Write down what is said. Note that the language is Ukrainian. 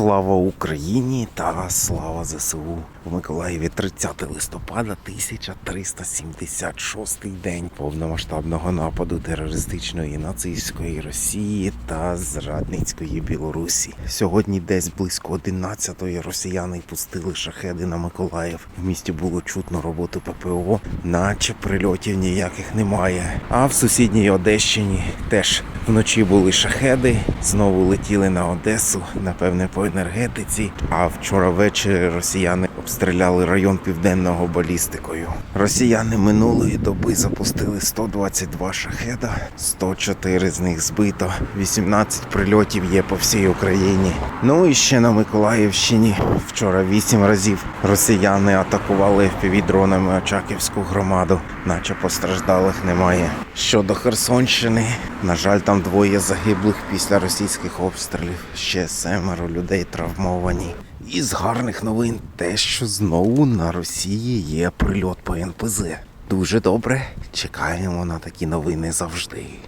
Слава Україні та слава ЗСУ. У Миколаєві 30 листопада 1376 день повномасштабного нападу терористичної нацистської Росії та зрадницької Білорусі. Сьогодні десь близько 11-ї росіяни пустили шахеди на Миколаїв. В місті було чутно роботу ППО, наче прильотів ніяких немає. А в сусідній Одещині теж вночі були шахеди, знову летіли на Одесу, напевне, по енергетиці. А вчора ввечері росіяни обстріляли район південного балістикою. Росіяни минулої доби запустили 122 шахеда, 104 з них збито, 18 прильотів є по всій Україні. Ну і ще на Миколаївщині вчора 8 разів росіяни атакували FPV-дронами Очаківську громаду, наче постраждалих немає. Щодо Херсонщини, на жаль, там двоє загиблих після російських обстрілів. Ще семеро людей травмовані. І з гарних новин те, що знову на Росії є прильот по НПЗ. Дуже добре. Чекаємо на такі новини завжди.